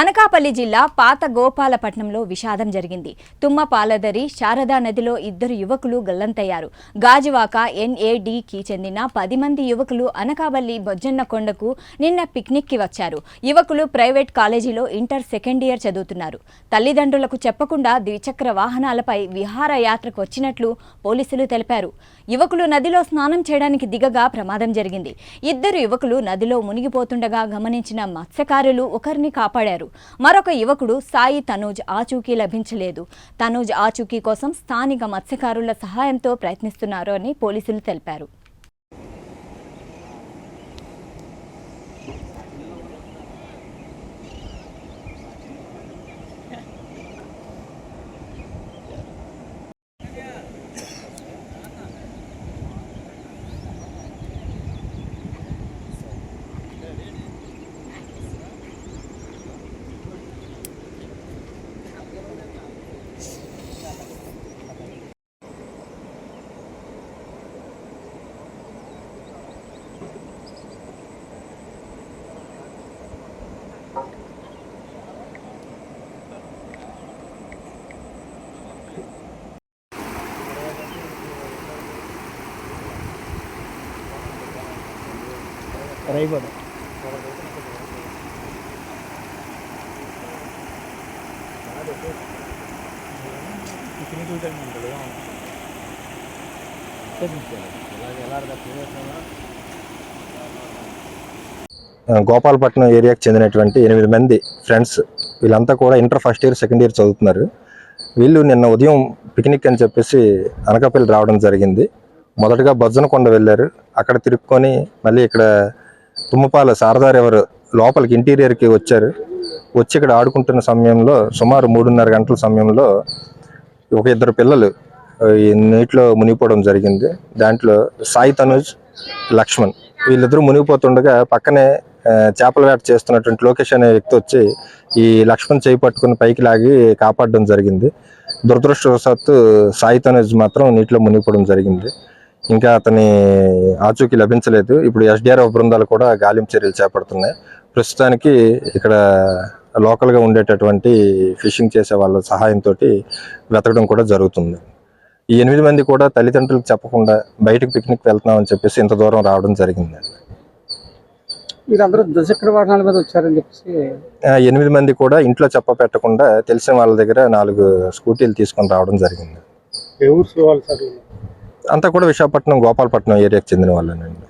అనకాపల్లి జిల్లా పాత గోపాలపట్నంలో విషాదం జరిగింది. తుమ్మపాలదరి శారదా నదిలో ఇద్దరు యువకులు గల్లంతయ్యారు. గాజువాక ఎన్ఏడికి చెందిన పది మంది యువకులు అనకాపల్లి బొజ్జన్న కొండకు నిన్న పిక్నిక్కి వచ్చారు. యువకులు ప్రైవేట్ కాలేజీలో ఇంటర్ సెకండ్ ఇయర్ చదువుతున్నారు. తల్లిదండ్రులకు చెప్పకుండా ద్విచక్ర వాహనాలపై విహారయాత్రకు వచ్చినట్లు పోలీసులు తెలిపారు. యువకులు నదిలో స్నానం చేయడానికి దిగగా ప్రమాదం జరిగింది. ఇద్దరు యువకులు నదిలో మునిగిపోతుండగా గమనించిన మత్స్యకారులు ఒకరిని కాపాడారు. మరొక యువకుడు సాయి తనూజ్ ఆచూకీ లభించలేదు. తనూజ్ ఆచూకీ కోసం స్థానిక మత్స్యకారుల సహాయంతో ప్రయత్నిస్తున్నారు అని పోలీసులు తెలిపారు. రైబడ్ గోపాలపట్నం ఏరియాకి చెందినటువంటి ఎనిమిది మంది ఫ్రెండ్స్ వీళ్ళంతా కూడా inter first year second year చదువుతున్నారు. వీళ్ళు నిన్న ఉదయం పిక్నిక్ అని చెప్పేసి అనకాపల్లి రావడం జరిగింది. మొదటగా బొజ్జనకొండ వెళ్ళారు. అక్కడ తిరుక్కొని మళ్ళీ ఇక్కడ తుమ్మపాల శారదా ఎవరు లోపలికి ఇంటీరియర్కి వచ్చారు. వచ్చి ఇక్కడ ఆడుకుంటున్న సమయంలో సుమారు మూడున్నర గంటల సమయంలో ఒక ఇద్దరు పిల్లలు ఈ నీటిలో మునిగిపోవడం జరిగింది. దాంట్లో సాయి తనుజ్ లక్ష్మణ్ వీళ్ళిద్దరూ మునిగిపోతుండగా పక్కనే చేపల వేట చేస్తున్నటువంటి లోకేష్ అనే వ్యక్తి వచ్చి ఈ లక్ష్మణ్ చేయి పట్టుకుని పైకి లాగి కాపాడడం జరిగింది. దురదృష్టవశాత్తు సాయి తనుజ్ మాత్రం నీటిలో మునిగిపోవడం జరిగింది. ఇంకా అతని ఆచూకీ లభించలేదు. ఇప్పుడు ఎస్డిఆర్ఎఫ్ బృందాలు కూడా గాలింపు చర్యలు చేపడుతున్నాయి. ప్రస్తుతానికి ఇక్కడ లోకల్గా ఉండేటటువంటి ఫిషింగ్ చేసే వాళ్ళ సహాయంతో వెతకడం కూడా జరుగుతుంది. ఈ ఎనిమిది మంది కూడా తల్లిదండ్రులకు చెప్పకుండా బయటకు పిక్నిక్ వెళ్తున్నామని చెప్పేసి ఇంత దూరం రావడం జరిగింది. మీరందరూ ద్విచక్ర వాహనాల మీద వచ్చారని చెప్పేసి ఎనిమిది మంది కూడా ఇంట్లో చెప్ప పెట్టకుండా తెలిసిన వాళ్ళ దగ్గర నాలుగు స్కూటీలు తీసుకొని రావడం జరిగింది. అంతా కూడా విశాఖపట్నం గోపాలపట్నం ఏరియాకి చెందిన వాళ్ళేనండి.